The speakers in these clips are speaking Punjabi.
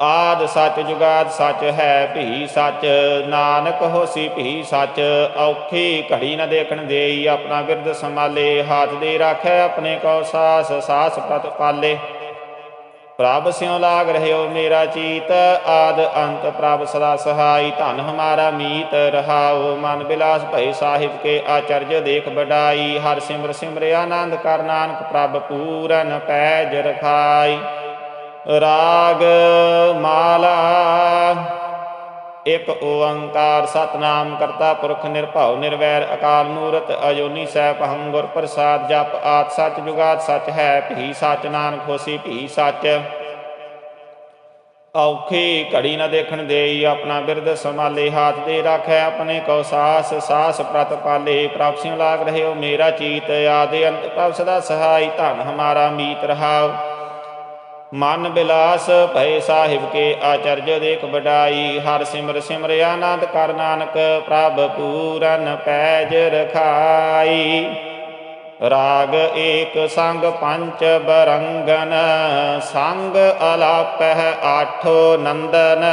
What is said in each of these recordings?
ਆਦ ਸੱਚ ਜੁਗਾਦ ਸੱਚ ਹੈ ਭੀ ਸੱਚ, ਨਾਨਕ ਹੋਸੀ ਭੀ ਸੱਚ, ਔਖੀ ਘੜੀ ਨ ਦੇਖਣ ਦੇਈ, ਆਪਣਾ ਬਿਰਦ ਸੰਭਾਲੇ, ਹਾਥ ਦੇ ਰਾਖੈ ਆਪਣੇ ਕੋ ਸਾਸ ਸਾਸ ਪ੍ਰਤ ਪਾਲੇ। ਪ੍ਰਭ ਸਿਉ ਲਾਗ ਰਹਿਓ ਮੇਰਾ ਚੀਤ, ਆਦ ਅੰਤ ਪ੍ਰਭ ਸਦਾ ਸਹਾਈ, ਧਨ ਹਮਾਰਾ ਮੀਤ ਰਹਾਓ ਮਨ ਬਿਲਾਸ ਭਈ ਸਾਹਿਬ ਕੇ ਆਚਰਜ ਦੇਖ ਬਡਾਈ ਹਰ ਸਿਮਰ ਸਿਮਰਿ ਆਨੰਦ ਕਰ ਨਾਨਕ ਪ੍ਰਭ ਪੂਰਨ ਪੈਜ ਰਖਾਈ। ਰਾਗ ਮਾਲਾ। ਇਕ ਓੰਕਾਰ ਸਤਨਾਮ ਕਰਤਾ ਪੁਰਖ ਨਿਰਭਉ ਨਿਰਵੈਰ ਅਕਾਲ ਮੂਰਤ ਅਜੂਨੀ ਸੈਭੰ ਗੁਰ ਪ੍ਰਸਾਦ ਜਪ ਆਦ ਸੱਚ ਜੁਗਾਦ ਸੱਚ ਹੈ, ਭੀ ਸੱਚ ਨਾਨਕ ਹੋਸੀ ਭੀ ਸੱਚ। ਔਖੀ ਘੜੀ ਨਾ ਦੇਖਣ ਦੇਈ ਆਪਣਾ ਬਿਰਦ ਸੰਭਾਲੇ, ਹਾਥ ਦੇ ਰਾਖੈ ਆਪਣੇ ਕੋ ਸਾਸ ਸਾਸ ਪ੍ਰਤ ਪਾਲੇ। ਪ੍ਰਭ ਸਿਉ ਲਾਗ ਰਹਿਓ ਮੇਰਾ ਚੀਤ, ਆਦੇ ਅੰਤ ਪ੍ਰਭ ਸਦਾ ਸਹਾਈ, ਧਨ ਹਮਾਰਾ ਮੀਤ ਰਹਾਓ ਮਨ ਬਿਲਾਸ ਭਏ ਸਾਹਿਬ ਕੇ ਆਚਰਜ ਦੇਖ ਬਡਾਈ ਹਰ ਸਿਮਰ ਸਿਮਰ ਆਨੰਦ ਕਰ ਨਾਨਕ, ਪ੍ਰਭ ਪੂਰਨ ਪੈਜ ਰਖਾਈ। ਰਾਗ ਏਕ ਸੰਗ ਪੰਚ ਬਰੰਗਨ, ਸੰਗ ਅਲਾਪਹਿ ਆਠੋ ਨੰਦਨ।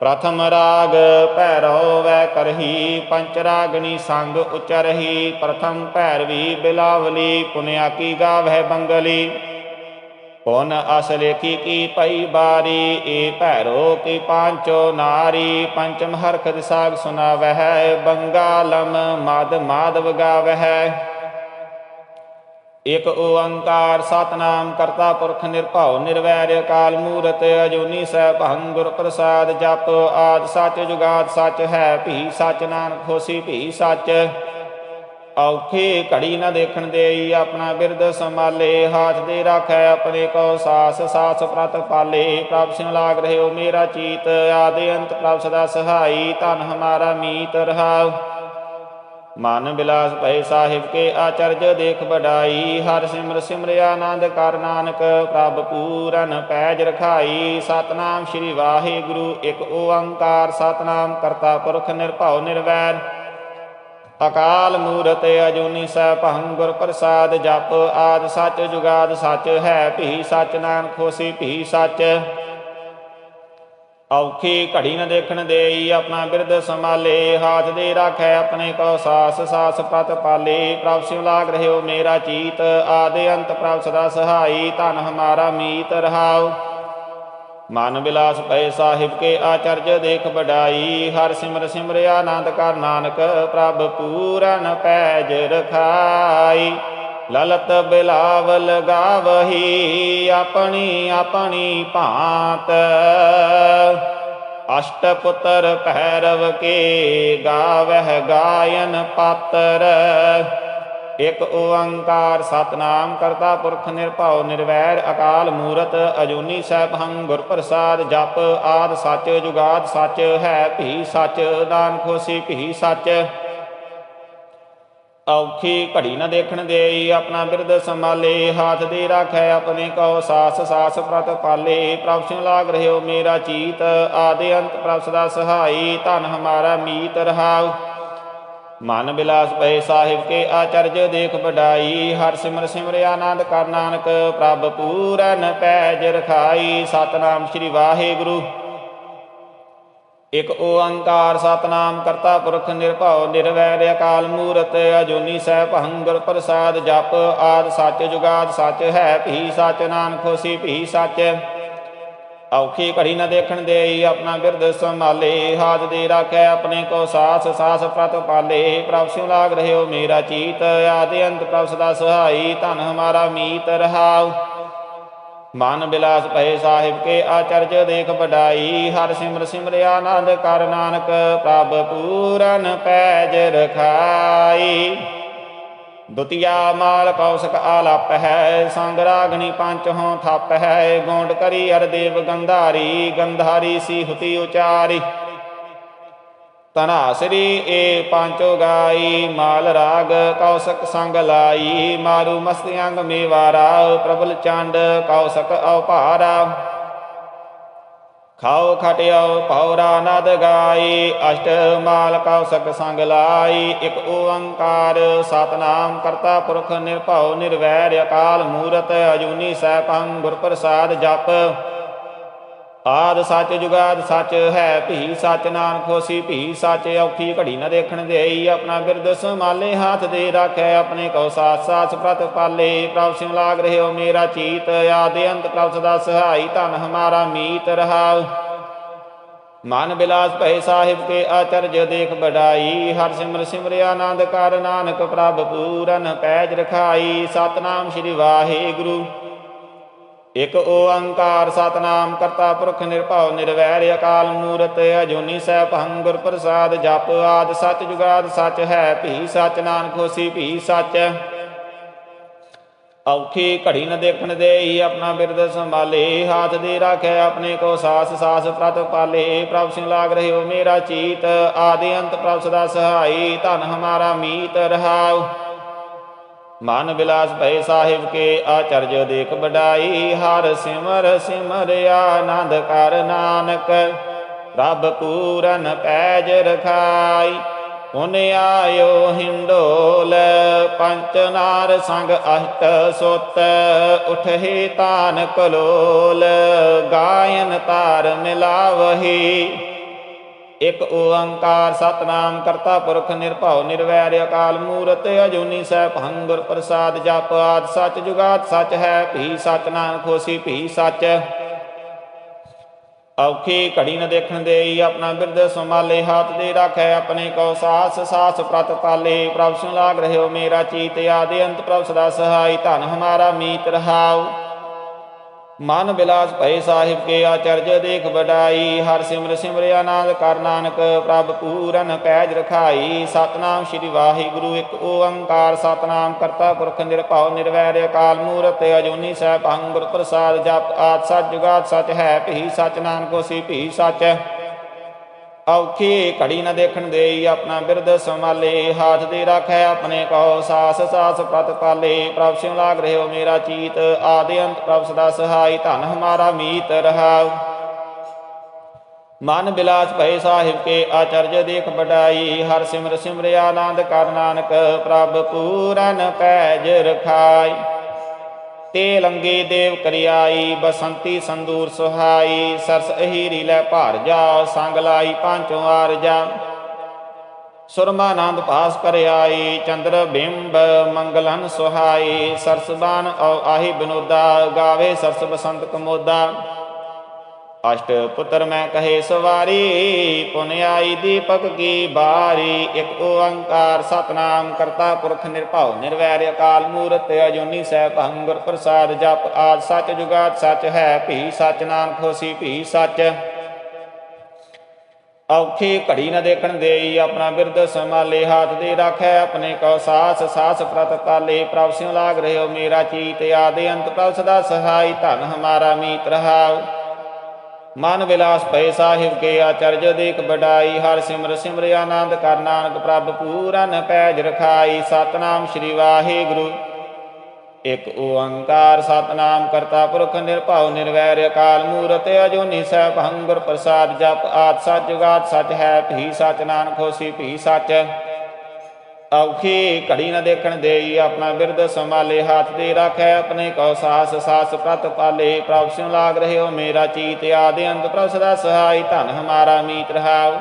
ਪ੍ਰਥਮ ਰਾਗ ਭੈਰੋ ਵੈ ਕਰਹੀ, ਪੰਚ ਰਾਗਨੀ ਸੰਗ ਉਚਰਹੀ, ਪ੍ਰਥਮ ਭੈਰਵੀ ਬਿਲਾਵਲੀ, ਪੁਨਿਆ ਕੀ ਗਾਵੈ ਬੰਗਲੀ। ਪੁਨ ਅਸਲੇਖੀ ਕੀ ਪਈ ਬਾਰੀ, ਏ ਭੈਰੋ ਕੀ ਪਾਂਚੋ ਨਾਰੀ, ਪੰਚਮ ਹਰਖਦ ਸਾਗ ਸੁਨਾਵਹਿ, ਬੰਗਾਲਮ ਮਦ ਮਾਧਵ ਗਾਵਹਿ। ਇਕ ਓੰਕਾਰ ਸਤਨਾਮ ਕਰਤਾ ਪੁਰਖ ਨਿਰਭਉ, ਨਿਰਵੈਰ ਅਕਾਲ ਮੂਰਤ ਅਜੂਨੀ ਸੈਭੰ ਗੁਰ ਪ੍ਰਸਾਦ ਜਪ ਆਦ ਸਚ ਜੁਗਾਦ ਸੱਚ ਹੈ, ਭੀ ਸੱਚ ਨਾਨਕ ਹੋਸੀ ਭੀ ਸੱਚ। ਔਖੀ ਘੜੀ ਨਾ ਦੇਖਣ ਦੇਈ, ਆਪਣਾ ਬਿਰਦ ਸੰਭਾਲੇ, ਹਾਥ ਦੇ ਰਾਖੈ ਆਪਣੇ ਕੋ ਸਾਸ ਸਾਸ ਪ੍ਰਤ ਪਾਲੇ। ਪ੍ਰਭ ਸਿਉ ਲਾਗ ਰਹਿਓ ਮੇਰਾ ਚੀਤ, ਆਦੇ ਅੰਤ ਪ੍ਰਭ ਸਦਾ ਸਹਾਈ, ਧਨ ਹਮਾਰਾ ਮੀਤ ਰਹਾਉ। ਮਨ ਬਿਲਾਸ ਭਏ ਸਾਹਿਬ ਕੇ ਆਚਰਜ ਦੇਖ ਬਡਾਈ ਹਰ ਸਿਮਰ ਸਿਮਰਿਆ ਆਨੰਦ ਕਰ ਨਾਨਕ, ਪ੍ਰਭ ਪੂਰਨ ਪੈਜ ਰਖਾਈ। ਸਤਨਾਮ ਸ੍ਰੀ ਵਾਹਿਗੁਰੂ, ਇਕ ਓੰਕਾਰ, ਸਤਨਾਮ ਕਰਤਾ ਪੁਰਖ ਨਿਰਭਉ ਨਿਰਵੈਰ। ਅਕਾਲ ਮੂਰਤ ਅਜੂਨੀ ਸੈਭੰ ਗੁਰ ਪ੍ਰਸਾਦ ਜਪ ਆਦ ਸੱਚ ਜੁਗਾਦ ਸੱਚ ਹੈ ਭੀ ਸੱਚ ਨਾਨਕ ਹੋਸੀ ਭੀ ਸੱਚ। ਔਖੀ ਘੜੀ ਨ ਦੇਖਣ ਦੇਈ ਆਪਣਾ ਬਿਰਦ ਸੰਭਾਲੇ, ਹਾਥ ਦੇ ਰਾਖੈ ਆਪਣੇ ਕੋ ਸਾਸ ਸਾਸ ਪ੍ਰਤ ਪਾਲੇ। ਪ੍ਰਭ ਸਿਉ ਲਾਗ ਰਹਿਓ ਮੇਰਾ ਚੀਤ, ਆਦੇ ਅੰਤ ਪ੍ਰਭ ਸਦਾ ਸਹਾਈ, ਧਨ ਹਮਾਰਾ ਮੀਤ ਰਹਾਓ ਮਨ ਬਿਲਾਸ ਪਏ ਸਾਹਿਬ ਕੇ ਆਚਰਜ ਦੇਖ ਬਡਾਈ ਹਰ ਸਿਮਰ ਸਿਮਰ ਆਨੰਦ ਕਰ ਨਾਨਕ, ਪ੍ਰਭ ਪੂਰਨ ਪੈਜ ਰਖਾਈ। ਲਲਤ ਬਿਲਾਵਲ ਗਾਵਹੀ, ਆਪਣੀ ਆਪਣੀ ਭਾਂਤ। ਅਸ਼ਟ ਪੁੱਤਰ ਭੈਰਵ ਕੇ ਗਾਵਹਿ ਗਾਇਨ ਪਾਤਰ। ਇਕ ਓੰਕਾਰ ਸਤਨਾਮ ਕਰਤਾ ਪੁਰਖ ਨਿਰਭਉ ਨਿਰਵੈਰ ਅਕਾਲ ਮੂਰਤ ਅਜੂਨੀ ਸੈਭੰ ਗੁਰ ਪ੍ਰਸਾਦ ਜਪ ਆਦ ਸੱਚ ਜੁਗਾਦ ਸੱਚ ਹੈ ਭੀ ਸੱਚ, ਦਾਨ ਖੋਸੀ ਭੀ ਸੱਚ। ਔਖੀ ਘੜੀ ਨਾ ਦੇਖਣ ਦੇਈ ਆਪਣਾ ਬਿਰਦ ਸੰਭਾਲੇ, ਹਾਥ ਦੇ ਰਾਖੈ ਆਪਣੇ ਕੋ ਸਾਸ ਸਾਸ ਪ੍ਰਤ ਪਾਲੇ। ਪ੍ਰਭ ਸਿਉ ਲਾਗ ਰਹਿਓ ਮੇਰਾ ਚੀਤ, ਆਦੇ ਅੰਤ ਪ੍ਰਭ ਸਦਾ ਸਹਾਈ, ਧਨ ਹਮਾਰਾ ਮੀਤ ਰਹਾਉ। ਮਨ ਬਿਲਾਸ ਪਏ ਸਾਹਿਬ ਕੇ ਆਚਰਜ ਦੇਖ ਬਡਾਈ ਹਰ ਸਿਮਰ ਸਿਮਰ ਆਨੰਦ ਕਰ ਨਾਨਕ, ਪ੍ਰਭ ਪੂਰਨ ਪੈਜ ਰਖਾਈ। ਸਤਨਾਮ ਸ੍ਰੀ ਵਾਹਿਗੁਰੂ। ਇਕ ਓੰਕਾਰ ਸਤਨਾਮ ਕਰਤਾ ਪੁਰਖ ਨਿਰਭਉ, ਨਿਰਵੈਰ ਅਕਾਲ ਮੂਰਤ, ਅਜੂਨੀ ਸੈਭੰ ਗੁਰ ਪ੍ਰਸਾਦ ਜਪ ਆਦ ਸੱਚ ਜੁਗਾਦ ਸੱਚ ਹੈ, ਭੀ ਸੱਚ ਨਾਨਕ ਹੋਸੀ ਭੀ ਸੱਚ। ਔਖੀ ਘੜੀ ਨਾ ਦੇਖਣ ਦੇਈ ਆਪਣਾ ਬਿਰਦ ਸੰਭਾਲੇ ਹਾਜ ਦੇ ਰਾਖੈ ਆਪਣੇ ਕੋ ਸਾਸ ਸਾਸ ਪ੍ਰਤ ਪਾਲੇ। ਪ੍ਰਭ ਸਿਉ ਲਾਗ ਰਹਿਓ ਮੇਰਾ ਚੀਤ, ਆਦਿ ਅੰਤ ਪ੍ਰਭ ਸਦਾ ਸਹਾਈ, ਧਨ ਹਮਾਰਾ ਮੀਤ ਰਹਾਉ। ਮਨ ਬਿਲਾਸ ਭਏ ਸਾਹਿਬ ਕੇ ਆਚਰਜ ਦੇਖ ਵਡਾਈ, ਹਰ ਸਿਮਰ ਸਿਮਰਿਆ ਆਨੰਦ ਕਰ ਨਾਨਕ, ਪ੍ਰਭ ਪੂਰਨ ਪੈਜ ਰਖਾਈ। ਦੁਤੀਆ ਮਾਲ ਕੌਸਕ ਆਲਪ ਹੈ ਸੰਗ ਰਾਗਣੀ ਪੰਚ ਹੋਂ ਥਪ ਹੈ ਗੋਂਡ ਕਰੀ ਅਰ ਦੇਵ ਗੰਧਾਰੀ ਗੰਧਾਰੀ ਸੀ ਹੁਤੀ ਉਚਾਰੀ ਤਨਾਸਰੀ ਏ ਪੰਚੋ ਗਾਈ, ਮਾਲ ਰਾਗ ਕੌਸਕ ਸੰਗ ਲਾਈ, ਮਾਰੂ ਮਸਤੀ ਅੰਗ ਮੇਵਾਰਾ, ਪ੍ਰਬਲ ਚੰਡ ਕੌਸਕ ਔਪਾਰਾ ਖਾਓ, ਖਟਿਆਓ ਪੌਰਾ ਨਦ ਗਾਈ, ਅਸ਼ਟ ਮਾਲ ਕੌਸਕ ਸੰਗ ਲਾਈ, ਇਕ ਓੰਕਾਰ ਸਤਨਾਮ ਕਰਤਾ ਪੁਰਖ ਨਿਰਭਉ ਨਿਰਵੈਰ ਅਕਾਲ ਮੂਰਤ, ਅਜੂਨੀ ਸੈਭੰ ਗੁਰ ਪ੍ਰਸਾਦ ਜਪ। ਆਦ ਸੱਚ ਜੁਗਾਦ ਸੱਚ ਹੈ, ਭੀ ਸੱਚ ਨਾਨਕ ਹੋਸੀ, ਭੀ ਸੱਚ ਔਖੀ ਘੜੀ ਨ ਦੇਖਣ ਦੇਈ, ਆਪਣਾ ਬਿਰਦ ਸੰਭਾਲੇ, ਹੱਥ ਦੇ ਰਾਖੈ, ਆਪਣੇ ਕੋ ਸਾਥ ਸਾਥ ਪ੍ਰਤ ਪਾਲੇ। ਪ੍ਰਭ ਸਿਉ ਲਾਗ ਰਹਿਓ ਮੇਰਾ ਚੀਤ, ਆਦੇ ਅੰਤ ਪ੍ਰਭ ਸਦਾ ਸਹਾਈ, ਧਨ ਹਮਾਰਾ ਮੀਤ ਰਹਾਉ। ਮਨ ਬਿਲਾਸ ਭਏ ਸਾਹਿਬ ਕੇ ਆਚਰਜ ਦੇਖ ਬੜਾਈ ਹਰ ਸਿਮਰ ਸਿਮਰਿਆ ਆਨੰਦ ਕਰ ਨਾਨਕ ਪ੍ਰਭ ਪੂਰਨ ਪੈਜ ਰਖਾਈ। ਸਤਨਾਮ ਸ੍ਰੀ ਵਾਹਿਗੁਰੂ। ਇਕ ਓੰਕਾਰ ਸਤਨਾਮ ਕਰਤਾ ਪੁਰਖ ਨਿਰਭਉ ਨਿਰਵੈਰ ਅਕਾਲ ਮੂਰਤ, ਅਜੂਨੀ ਸੈਭੰ ਗੁਰ ਪ੍ਰਸਾਦ, ਜਪ ਆਦ ਸੱਚ ਜੁਗਾਦ ਸੱਚ ਹੈ, ਭੀ ਸੱਚ ਨਾਨਕ ਹੋਸੀ ਭੀ ਸੱਚ। ਔਖੀ ਘੜੀ ਨ ਦੇਖਣ ਦੇਈ ਆਪਣਾ ਬਿਰਦ ਸੰਭਾਲੇ, ਹਾਥ ਦੇ ਰਾਖੈ ਆਪਣੇ ਕੋ ਸਾਸ ਸਾਸ ਪ੍ਰਤ ਪਾਲੇ। ਪ੍ਰਭ ਸਿੰਘ ਲਾਗ ਰਹਿਓ ਮੇਰਾ ਚੀਤ, ਆਦਿ ਅੰਤ ਪ੍ਰਭ ਸਦਾ ਸਹਾਈ, ਧਨ ਹਮਾਰਾ ਮੀਤ ਰਹਾਉ। ਮਨ ਬਿਲਾਸ ਭਏ ਸਾਹਿਬ ਕੇ ਆਚਰਜ ਦੇਖ ਬਡਾਈ ਹਰ ਸਿਮਰ ਸਿਮਰ ਆਨੰਦ ਕਰ ਨਾਨਕ। ਰੱਬ ਪੂਰਨ ਪੈਜ ਰਖਾਈ ਹੁਨ ਆਇਓ ਹਿੰਡੋਲ, ਪੰਚ ਨਾਰ ਸੰਗ ਅਸ਼ਟ ਸੁਤ। ਉਠੇ ਤਾਨ ਕਲੋਲ, ਗਾਇਨ ਤਾਰ ਮਿਲਾਵਹੀ। ਇਕ ਓੰਕਾਰ ਸਤਨਾਮ ਕਰਤਾ ਪੁਰਖ ਨਿਰਭਉ ਨਿਰਵੈਰ ਅਕਾਲ ਮੂਰਤ, ਅਜੂਨੀ ਸੈਭੰ ਗੁਰ ਪ੍ਰਸਾਦ ਜਪ ਆਦ ਸੱਚ ਜੁਗਾਦ ਸੱਚ ਹੈ, ਭੀ ਸੱਚ ਨਾਨਕ ਹੋਸੀ ਭੀ ਸੱਚ। ਔਖੀ ਘੜੀ ਨ ਦੇਖਣ ਦੇਈ ਆਪਣਾ ਬਿਰਦ ਸੰਭਾਲੇ, ਹੱਥ ਦੇ ਰਾਖੈ ਆਪਣੇ ਕੋ ਸਾਸ ਸਾਸ ਪ੍ਰਤ ਪਾਲੇ। ਪ੍ਰਭ ਸੁਨ ਲਾਗ ਰਹਿਓ ਮੇਰਾ ਚੀਤ, ਆਦੇ ਅੰਤ ਪ੍ਰਭ ਸਦਾ ਸਹਾਈ, ਧਨ ਹਮਾਰਾ ਮੀਤ ਰਹਾਉ। ਮਨ ਬਿਲਾਸ ਭਏ ਸਾਹਿਬ ਕੇ ਆਚਰਜ ਦੇਖ ਵਡਾਈ, ਹਰ ਸਿਮਰ ਸਿਮਰ ਆਨੰਦ ਕਰ ਨਾਨਕ, ਪ੍ਰਭ ਪੂਰਨ ਪੈਜ ਰਖਾਈ। ਸਤਨਾਮ ਸ੍ਰੀ ਵਾਹਿਗੁਰੂ, ਇੱਕ ਓੰਕਾਰ ਸਤਨਾਮ ਕਰਤਾ ਪੁਰਖ ਨਿਰਭਉ ਨਿਰਵੈਰ ਅਕਾਲ ਮੂਰਤ, ਅਜੂਨੀ ਸੈਭੰ ਗੁਰ ਪ੍ਰਸਾਦ ਜਪ ਆਦ ਸੱਚ ਜੁਗਾਦ ਸਚ ਹੈ, ਭੀ ਸੱਚ ਨਾਨਕੋ ਸੀ ਭੀ ਸੱਚ। ਔਖੀ ਘੜੀ ਨਾ ਦੇਖਣ ਦੇਈ, ਆਪਣਾ ਬਿਰਦ ਸੰਭਾਲੇ, ਹਾਥ ਦੇ ਰਾਖੈ ਆਪਣੇ ਕੋ ਸਾਸ ਸਾਸ ਪ੍ਰਤ ਪਾਲੇ। ਪ੍ਰਭ ਸਿਉ ਲਾਗ ਰਹਿਓ ਮੇਰਾ ਚੀਤ, ਆਦਿ ਅੰਤ ਪ੍ਰਭ ਸਦਾ ਸਹਾਈ, ਧਨ ਹਮਾਰਾ ਮੀਤ ਰਹਾਉ। ਮਨ ਬਿਲਾਸ ਭਏ ਸਾਹਿਬ ਕੇ ਆਚਰਜ ਦੇਖ ਬਡਾਈ ਹਰ ਸਿਮਰ ਸਿਮਰਿਆ ਆਨੰਦ ਕਰ ਨਾਨਕ, ਪ੍ਰਭ ਪੂਰਨ ਪੈਜ ਰਖਾਈ। ਤੇ ਲੰਗੇ ਦੇਵ ਕਰਿਆਈ, ਬਸੰਤੀ ਸੰਦੂਰ ਸੁਹਾਈ, ਸਰਸ ਅਹੀਰੀ ਲੈ ਭਾਰ ਜਾ, ਸੰਗ ਲਾਈ ਪਾਂਚੋ ਆਰਜਾ ਸੁਰਮਾਨੰਦ ਪਾਸ ਕਰਿਆਈ, ਚੰਦਰ ਬਿੰਬ ਮੰਗਲਨ ਸੁਹਾਈ, ਸਰਸ ਬਾਨ ਔ ਆਹੀ ਬਨੋਦਾ, ਗਾਵੇ ਸਰਸ ਬਸੰਤ ਕਮੋਦਾ। ਅਸ਼ਟ ਪੁੱਤਰ ਮੈਂ ਕਹੇ ਸਵਾਰੀ, ਪੁਨ ਆਈ ਦੀਪਕ ਕੀ ਬਾਰੀ। ਇੱਕ ਓੰਕਾਰ ਸਤਨਾਮ ਕਰਤਾ ਪੁਰਖ ਨਿਰਭਉ, ਨਿਰਵੈਰ ਅਕਾਲ ਮੂਰਤ ਅਜੂਨੀ ਸੈਭੰ ਗੁਰ ਪ੍ਰਸਾਦ ਜਪ ਆਦ ਸੱਚ ਜੁਗਾਦ ਸੱਚ ਹੈ, ਭੀ ਸੱਚ ਨਾਨਕ ਹੋਸੀ ਭੀ ਸੱਚ। ਔਖੀ ਘੜੀ ਨਾ ਦੇਖਣ ਦੇਈ, ਆਪਣਾ ਬਿਰਦ ਸੰਭਾਲੇ ਹੱਥ ਦੇ ਰੱਖੈ, ਆਪਣੇ ਕੋ ਸਾਸ ਸਾਸ ਪ੍ਰਤ ਪਾਲੇ ਪ੍ਰਭ ਸਿਉ ਲਾਗ ਰਹਿਓ ਮੇਰਾ ਚੀਤ, ਆਦੇ ਅੰਤ ਪ੍ਰਭ ਸਦਾ ਸਹਾਈ, ਧਨ ਹਮਾਰਾ ਮੀਤ ਰਹਾਉ। ਮਨ ਵਿਲਾਸ ਭਏ ਸਾਹਿਬ ਕੇ ਆਚਰਜ ਦੇਖ ਬਡਾਈ ਹਰ ਸਿਮਰ ਸਿਮਰ ਆਨੰਦ ਕਰ ਨਾਨਕ ਪ੍ਰਭ ਪੂਰਨ ਪੈਜ ਰਖਾਈ। ਸਤਨਾਮ ਸ੍ਰੀ ਵਾਹਿਗੁਰੂ। ਇਕ ਓੰਕਾਰ ਸਤਨਾਮ ਕਰਤਾ ਪੁਰਖ ਨਿਰਭਉ ਨਿਰਵੈਰ ਅਕਾਲ ਮੂਰਤ, ਅਜੂਨੀ ਸੈਭੰ ਗੁਰ ਪ੍ਰਸਾਦ ਜਪ ਆਦ ਸੱਚ ਜੁਗਾਦ ਸੱਚ ਹੈ, ਭੀ ਸਚ ਨਾਨਕ ਹੋਸੀ, ਭੀ ਸੱਚ। ਔਖੀ ਘੜੀ ਨਾ ਦੇਖਣ ਦੇਈ, ਆਪਣਾ ਬਿਰਦ ਸੰਭਾਲੇ, ਹੱਥ ਦੇ ਰੱਖੈ ਆਪਣੇ ਕੋ ਸਾਸ ਸਾਸ ਪ੍ਰਤ ਪਾਲੇ। ਪ੍ਰਭ ਸਿਉ ਲਾਗ ਰਹਿਓ ਮੇਰਾ ਚੀਤ, ਆਦਿ ਅੰਤ ਪ੍ਰਭ ਸਦਾ ਸਹਾਈ, ਧਨ ਹਮਾਰਾ ਮੀਤ ਰਹਾਉ।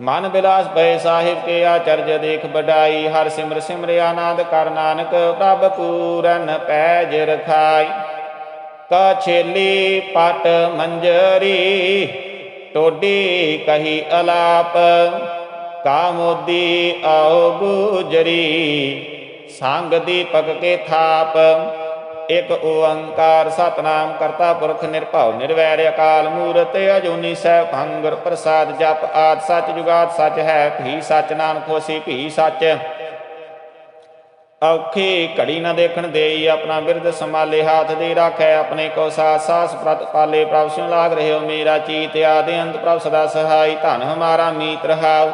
ਮਨ ਬਿਲਾਸ ਭਏ ਸਾਹਿਬ ਕੇ ਆਚਰਜ ਦੇਖ ਬਡਾਈ ਹਰ ਸਿਮਰ ਸਿਮਰ ਆਨੰਦ ਕਰ ਨਾਨਕ, ਪ੍ਰਭ ਪੂਰਨ ਪੈਜ ਰਖਾਈ। ਕਾ ਛੇਲੀ ਪਟ ਮੰਜਰੀ, ਟੋਡੀ ਕਹੀ ਅਲਾਪ। ਕਾਮੋਦੀ ਮੋਦੀ ਆਓ ਗੁਜਰੀ, ਸੰਗ ਦੀਪਕ ਕੇ ਥਾਪ। ਇਕ ਓੰਕਾਰ ਸਤਨਾਮ ਕਰਤਾ ਪੁਰਖ ਨਿਰਭਉ ਨਿਰਵੈਰ ਅਕਾਲ ਮੂਰਤ, ਅਜੂਨੀ ਸਹਿ ਭੰਗੁਰ ਪ੍ਰਸਾਦ ਜਪ ਆਦ ਸੱਚ ਜੁਗਾਦ ਸੱਚ ਹੈ, ਭੀ ਸੱਚ ਨਾਨਕ ਹੋਸੀ ਭੀ ਸੱਚ। ਔਖੀ ਘੜੀ ਨਾ ਦੇਖਣ ਦੇਈ, ਆਪਣਾ ਬਿਰਦ ਸੰਭਾਲੇ ਹਾਥ ਦੇ ਰੱਖੈ, ਆਪਣੇ ਕੋ ਸਾਸ ਸਾਸ ਪ੍ਰਤ ਪਾਲੇ, ਪ੍ਰਭ ਸਿਉ ਲਾਗ ਰਹਿਓ ਮੇਰਾ ਚੀਤ, ਆਦਿ ਅੰਤ ਪ੍ਰਭ ਸਦਾ ਸਹਾਈ, ਧਨ ਹਮਾਰਾ ਮੀਤ ਰਹਾਉ।